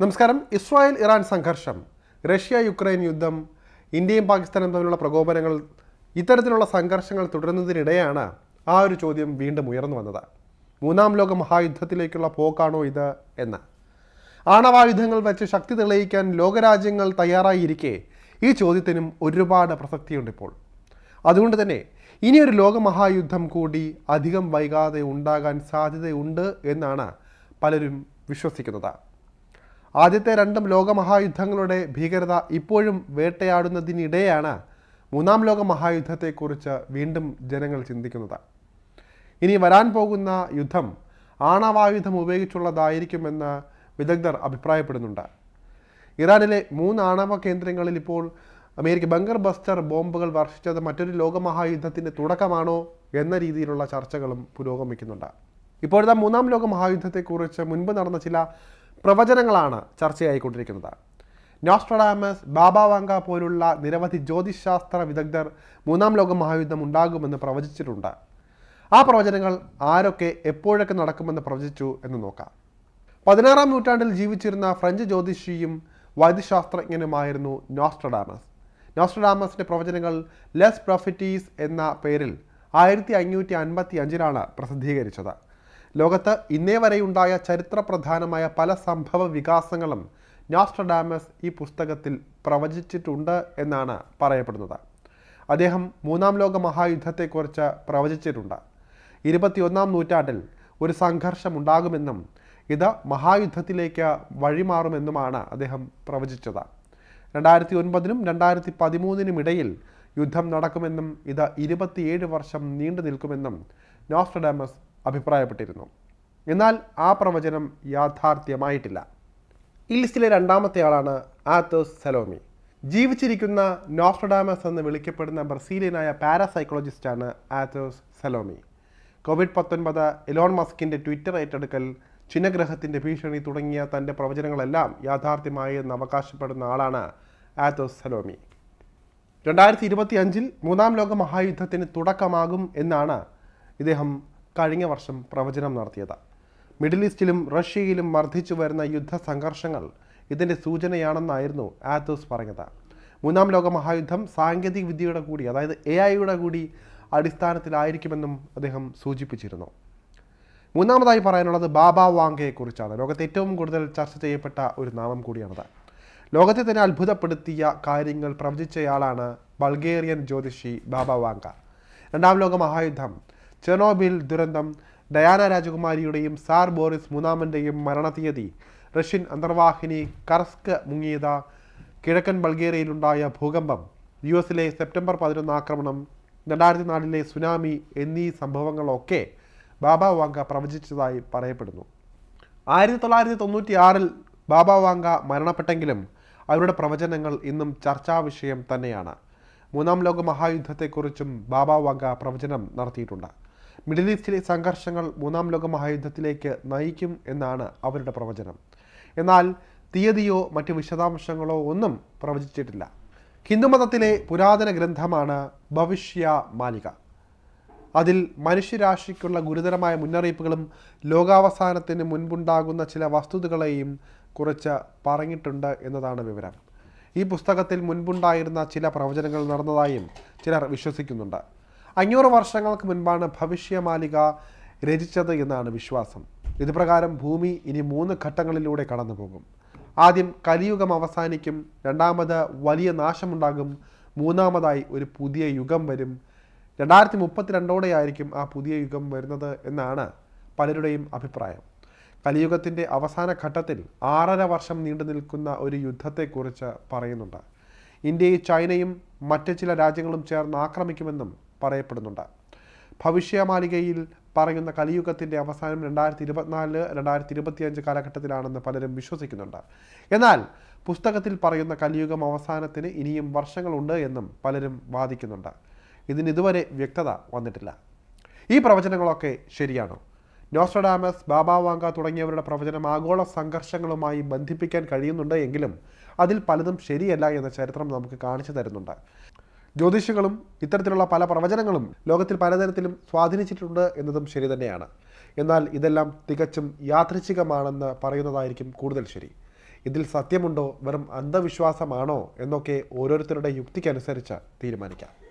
നമസ്കാരം. Israel Iran സംഘർഷം Russia Ukraine യുദ്ധം ഇന്ത്യയും പാകിസ്ഥാനും തമ്മിലുള്ള പ്രകോപനങ്ങൾ ഇത്തരത്തിലുള്ള സംഘർഷങ്ങൾ തുടരുന്നതിനിടെയാണ് ആ ഒരു ചോദ്യം വീണ്ടും ഉയർന്നു വന്നത്. മൂന്നാം ലോക മഹായുദ്ധത്തിലേക്കുള്ള പോക്കാണോ ഇത് എന്ന്. ആണവായുധങ്ങൾ വെച്ച് ശക്തി തെളിയിക്കാൻ ലോകരാജ്യങ്ങൾ തയ്യാറായിരിക്കെ ഈ ചോദ്യത്തിനും ഒരുപാട് പ്രസക്തിയുണ്ട് ഇപ്പോൾ. അതുകൊണ്ട് തന്നെ ഇനിയൊരു ലോകമഹായുദ്ധം കൂടി അധികം വൈകാതെ ഉണ്ടാകാൻ സാധ്യതയുണ്ട് എന്നാണ് പലരും വിശ്വസിക്കുന്നത്. ആദ്യത്തെ രണ്ടും ലോകമഹായുദ്ധങ്ങളുടെ ഭീകരത ഇപ്പോഴും വേട്ടയാടുന്നതിനിടെയാണ് മൂന്നാം ലോക മഹായുദ്ധത്തെക്കുറിച്ച് വീണ്ടും ജനങ്ങൾ ചിന്തിക്കുന്നത്. ഇനി വരാൻ പോകുന്ന യുദ്ധം ആണവായുധം ഉപയോഗിച്ചുള്ളതായിരിക്കുമെന്ന് വിദഗ്ധർ അഭിപ്രായപ്പെടുന്നുണ്ട്. ഇറാനിലെ മൂന്ന് ആണവ കേന്ദ്രങ്ങളിൽ ഇപ്പോൾ അമേരിക്ക ബങ്കർ ബസ്റ്റർ ബോംബുകൾ വർഷിച്ചത് മറ്റൊരു ലോകമഹായുദ്ധത്തിന്റെ തുടക്കമാണോ എന്ന രീതിയിലുള്ള ചർച്ചകളും പുരോഗമിക്കുന്നുണ്ട്. ഇപ്പോഴത്തെ മൂന്നാം ലോക മഹായുദ്ധത്തെക്കുറിച്ച് മുൻപ് നടന്ന ചില പ്രവചനങ്ങളാണ് ചർച്ചയായിക്കൊണ്ടിരിക്കുന്നത്. നോസ്ട്രഡാമസ് ബാബ വാങ്ക പോലുള്ള നിരവധി ജ്യോതിശാസ്ത്ര വിദഗ്ധർ മൂന്നാം ലോക മഹായുദ്ധം ഉണ്ടാകുമെന്ന് പ്രവചിച്ചിട്ടുണ്ട്. ആ പ്രവചനങ്ങൾ ആരൊക്കെ എപ്പോഴൊക്കെ നടക്കുമെന്ന് പ്രവചിച്ചു എന്ന് നോക്കാം. പതിനാറാം നൂറ്റാണ്ടിൽ ജീവിച്ചിരുന്ന ഫ്രഞ്ച് ജ്യോതിഷിയും വൈദ്യശാസ്ത്രജ്ഞനുമായിരുന്നു നോസ്ട്രഡാമസ്. നോസ്ട്രഡാമസിന്റെ പ്രവചനങ്ങൾ ലെസ് പ്രോഫിറ്റീസ് എന്ന പേരിൽ ആയിരത്തി അഞ്ഞൂറ്റി അൻപത്തി അഞ്ചിലാണ് പ്രസിദ്ധീകരിച്ചത്. ലോകത്ത് ഇന്നേ വരെയുണ്ടായ ചരിത്രപ്രധാനമായ പല സംഭവ വികാസങ്ങളും നോസ്ട്രഡാമസ് ഈ പുസ്തകത്തിൽ പ്രവചിച്ചിട്ടുണ്ട് എന്നാണ് പറയപ്പെടുന്നത്. അദ്ദേഹം മൂന്നാം ലോക മഹായുദ്ധത്തെക്കുറിച്ച് പ്രവചിച്ചിട്ടുണ്ട്. ഇരുപത്തിയൊന്നാം നൂറ്റാണ്ടിൽ ഒരു സംഘർഷം ഉണ്ടാകുമെന്നും ഇത് മഹായുദ്ധത്തിലേക്ക് വഴിമാറുമെന്നുമാണ് അദ്ദേഹം പ്രവചിച്ചത്. രണ്ടായിരത്തി ഒൻപതിനും രണ്ടായിരത്തി പതിമൂന്നിനും ഇടയിൽ യുദ്ധം നടക്കുമെന്നും ഇത് ഇരുപത്തിയേഴ് വർഷം നീണ്ടു നിൽക്കുമെന്നും നോസ്ട്രഡാമസ് അഭിപ്രായപ്പെട്ടിരുന്നു. എന്നാൽ ആ പ്രവചനം യാഥാർത്ഥ്യമായിട്ടില്ല. ഈ ലിസ്റ്റിലെ രണ്ടാമത്തെ ആളാണ് ആത്തോസ് സലോമി. ജീവിച്ചിരിക്കുന്ന നോസ്ട്രഡാമസ് എന്ന് വിളിക്കപ്പെടുന്ന ബ്രസീലിയനായ പാരാസൈക്കോളജിസ്റ്റാണ് ആത്തോസ് സലോമി. കോവിഡ് പത്തൊൻപത് എലോൺ മസ്കിന്റെ ട്വിറ്റർ ഏറ്റെടുക്കൽ ചിഹ്നഗ്രഹത്തിന്റെ ഭീഷണി തുടങ്ങിയ തന്റെ പ്രവചനങ്ങളെല്ലാം യാഥാർത്ഥ്യമായി എന്ന് അവകാശപ്പെടുന്ന ആളാണ് ആത്തോസ് സലോമി. രണ്ടായിരത്തി ഇരുപത്തി അഞ്ചിൽ മൂന്നാം ലോക മഹായുദ്ധത്തിന് തുടക്കമാകും എന്നാണ് ഇദ്ദേഹം കഴിഞ്ഞ വർഷം പ്രവചനം നടത്തിയത്. മിഡിൽ ഈസ്റ്റിലും റഷ്യയിലും വർദ്ധിച്ചു വരുന്ന യുദ്ധ സംഘർഷങ്ങൾ ഇതിന്റെ സൂചനയാണെന്നായിരുന്നു ആത്തോസ് പറഞ്ഞത്. മൂന്നാം ലോക മഹായുദ്ധം സാങ്കേതിക വിദ്യയുടെ കൂടി അതായത് എ ഐയുടെ കൂടി അടിസ്ഥാനത്തിലായിരിക്കുമെന്നും അദ്ദേഹം സൂചിപ്പിച്ചിരുന്നു. മൂന്നാമതായി പറയാനുള്ളത് ബാബ വാങ്കയെക്കുറിച്ചാണ് ലോകത്തെ ഏറ്റവും കൂടുതൽ ചർച്ച ചെയ്യപ്പെട്ട ഒരു നാമം കൂടിയാണത്. ലോകത്തെ തന്നെ അത്ഭുതപ്പെടുത്തിയ കാര്യങ്ങൾ പ്രവചിച്ചയാളാണ് ബൾഗേറിയൻ ജ്യോതിഷി ബാബ വാങ്ക. രണ്ടാം ലോക മഹായുദ്ധം ചെർണോബിൽ ദുരന്തം ഡയാന രാജകുമാരിയുടെയും സാർ ബോറിസ് മൂന്നാമന്റെയും മരണതീയതി റഷ്യൻ അന്തർവാഹിനി കർസ്ക് മുങ്ങിയത് കിഴക്കൻ ബൾഗേറിയയിലുണ്ടായ ഭൂകമ്പം യു എസിലെ സെപ്റ്റംബർ പതിനൊന്ന് ആക്രമണം രണ്ടായിരത്തി നാലിലെ സുനാമി എന്നീ സംഭവങ്ങളൊക്കെ ബാബ വാങ്ക പ്രവചിച്ചതായി പറയപ്പെടുന്നു. ആയിരത്തി തൊള്ളായിരത്തി തൊണ്ണൂറ്റി ആറിൽ ബാബ വാങ്ക മരണപ്പെട്ടെങ്കിലും അവരുടെ പ്രവചനങ്ങൾ ഇന്നും ചർച്ചാ വിഷയം തന്നെയാണ്. മൂന്നാം ലോക മഹായുദ്ധത്തെക്കുറിച്ചും ബാബ വാങ്ക പ്രവചനം നടത്തിയിട്ടുണ്ട്. മിഡിൽ ഈസ്റ്റിലെ സംഘർഷങ്ങൾ മൂന്നാം ലോക മഹായുദ്ധത്തിലേക്ക് നയിക്കും എന്നാണ് അവരുടെ പ്രവചനം. എന്നാൽ തീയതിയോ മറ്റ് വിശദാംശങ്ങളോ ഒന്നും പ്രവചിച്ചിട്ടില്ല. ഹിന്ദുമതത്തിലെ പുരാതന ഗ്രന്ഥമാണ് ഭവിഷ്യ മാലിക. അതിൽ മനുഷ്യരാശിക്കുള്ള ഗുരുതരമായ മുന്നറിയിപ്പുകളും ലോകാവസാനത്തിന് മുൻപുണ്ടാകുന്ന ചില വസ്തുതകളെയും കുറിച്ച് പറഞ്ഞിട്ടുണ്ട് എന്നതാണ് വിവരം. ഈ പുസ്തകത്തിൽ മുൻപുണ്ടായിരുന്ന ചില പ്രവചനങ്ങൾ നടന്നതായും ചിലർ വിശ്വസിക്കുന്നുണ്ട്. അഞ്ഞൂറ് വർഷങ്ങൾക്ക് മുൻപാണ് ഭവിഷ്യമാലിക രചിച്ചത് എന്നാണ് വിശ്വാസം. ഇതുപ്രകാരം ഭൂമി ഇനി മൂന്ന് ഘട്ടങ്ങളിലൂടെ കടന്നു പോകും ആദ്യം കലിയുഗം അവസാനിക്കും രണ്ടാമത് വലിയ നാശമുണ്ടാകും മൂന്നാമതായി ഒരു പുതിയ യുഗം വരും. രണ്ടായിരത്തി മുപ്പത്തിരണ്ടോടെയായിരിക്കും ആ പുതിയ യുഗം വരുന്നത് എന്നാണ് പലരുടെയും അഭിപ്രായം. കലിയുഗത്തിന്റെ അവസാന ഘട്ടത്തിൽ ആറര വർഷം നീണ്ടു നിൽക്കുന്ന ഒരു യുദ്ധത്തെക്കുറിച്ച് പറയുന്നുണ്ട്. ഇന്ത്യയും ചൈനയും മറ്റ് ചില രാജ്യങ്ങളും ചേർന്ന് ആക്രമിക്കുമെന്നും പറയപ്പെടുന്നുണ്ട്. ഭവിഷ്യമാലികയിൽ പറയുന്ന കലിയുഗത്തിന്റെ അവസാനം രണ്ടായിരത്തി ഇരുപത്തിനാല് രണ്ടായിരത്തി ഇരുപത്തിയഞ്ച് കാലഘട്ടത്തിലാണെന്ന് പലരും വിശ്വസിക്കുന്നുണ്ട്. എന്നാൽ പുസ്തകത്തിൽ പറയുന്ന കലിയുഗം അവസാനത്തിന് ഇനിയും വർഷങ്ങളുണ്ട് എന്നും പലരും വാദിക്കുന്നുണ്ട്. ഇതിന് ഇതുവരെ വ്യക്തത വന്നിട്ടില്ല. ഈ പ്രവചനങ്ങളൊക്കെ ശരിയാണോ? നോസ്ട്രഡാമസ് ബാബാവാങ്ക തുടങ്ങിയവരുടെ പ്രവചനം ആഗോള സംഘർഷങ്ങളുമായി ബന്ധിപ്പിക്കാൻ കഴിയുന്നുണ്ട് എങ്കിലും അതിൽ പലതും ശരിയല്ല എന്ന ചരിത്രം നമുക്ക് കാണിച്ചു തരുന്നുണ്ട്. ജ്യോതിഷികളും ഇത്തരത്തിലുള്ള പല പ്രവചനങ്ങളും ലോകത്തിൽ പലതരത്തിലും സ്വാധീനിച്ചിട്ടുണ്ട് എന്നതും ശരി തന്നെയാണ്. എന്നാൽ ഇതെല്ലാം തികച്ചും യാദൃച്ഛികമാണെന്ന് പറയുന്നതായിരിക്കും കൂടുതൽ ശരി. ഇതിൽ സത്യമുണ്ടോ? വെറും അന്ധവിശ്വാസമാണോ? എന്നൊക്കെ ഓരോരുത്തരുടെ യുക്തിക്കനുസരിച്ച് തീരുമാനിക്കാം.